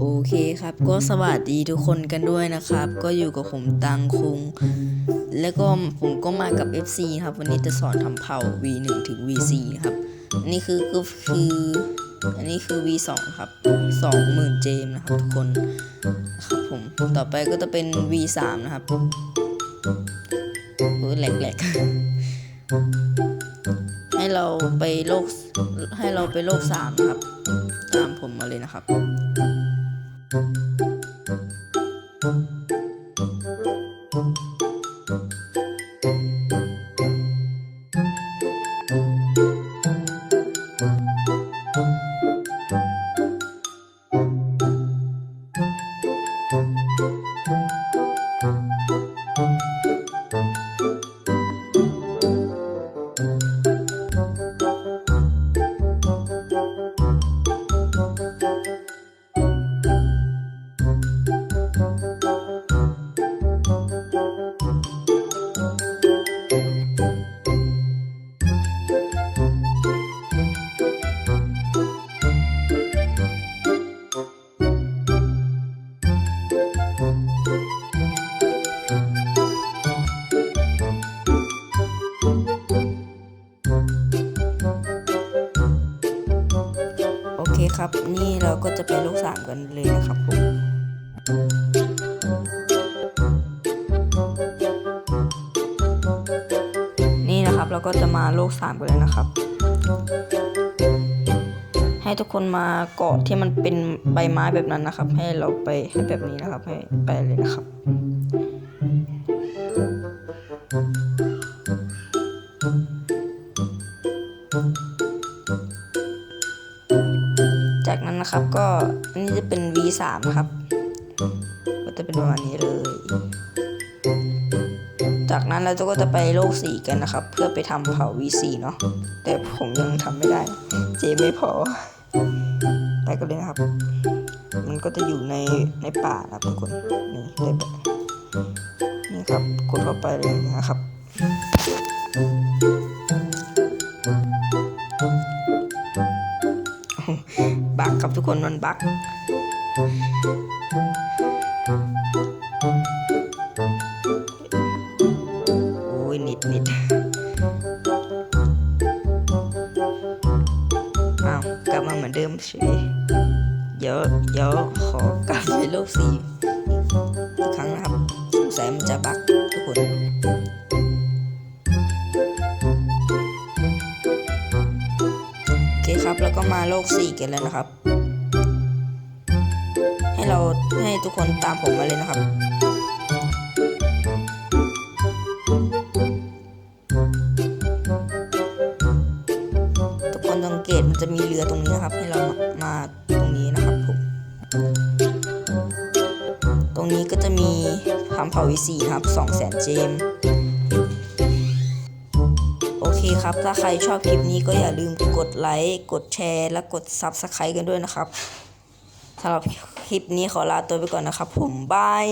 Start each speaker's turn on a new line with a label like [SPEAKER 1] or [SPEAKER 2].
[SPEAKER 1] โอเคครับ ก็สวัสดีทุกคนกันด้วยนะครับ ก็อยู่กับผมตังคุง แล้วก็ผมก็มากับ FC ครับ วันนี้จะสอนทำเผา V1 ถึง V4 นะครับนนี้คือก็คือ อันนี้คือ V2 ครับ20,000เจมนะครับทุกคน ครับผม ต่อไปก็จะเป็น V3 นะครับโอ้แหลกๆ ให้เราไปโลก ให้เราไปโลกสามนะครับ ตามผมมาเลยนะครับ โอ เคครับ นี่เราก็จะไปโลกสามกันเลยนะครับผมนี่นะครับเราก็จะมาโลกสามกันเลยนะครับ ให้ทุกคนมาเกาะที่มันเป็นใบไม้แบบนั้นนะครับ ให้เราไปให้แบบนี้นะครับ ให้ไปเลยนะครับ จากนั้นนะครับก็อันนี้จะเป็น V3 นะครับ ก็จะเป็นประมาณนี้เลย จากนั้นเราก็จะไปโลก4กันนะครับ เพื่อไปทำเผา V4 เนาะแต่ผมยังทำไม่ได้ เจไม่พอไปกันเลยนะครับ มันก็จะอยู่ในในป่านะครับทุกคนนี่เลยแบบนี่ครับกดเข้าไปเลยนะครับ บักครับทุกคนมันบักโอ้ยนิดนิดอ้าวกลับมาเหมือนเดิมเฉยเดี๋ยวเดี๋ยวขอกลับไปโลกสี่อีกครั้งนะครับสงสัยมันจะบักทุกคน ครับ แล้วก็มาโลก 4 กันแล้วนะครับ ให้เราให้ทุกคนตามผมมาเลยนะครับทุกคนสังเกตมันจะมีเรือตรงนี้นะครับ ให้เรามามาตรงนี้นะครับผมตรงนี้ก็จะมีทำเผาวิสีครับ2 0 0 0 0 0เจม เคครับ ถ้าใครชอบคลิปนี้ก็อย่าลืมกดไลค์ กดแชร์ และกด Subscribe กันด้วยนะครับสำหรับคลิปนี้ขอลาตัวไปก่อนนะครับ ผมบาย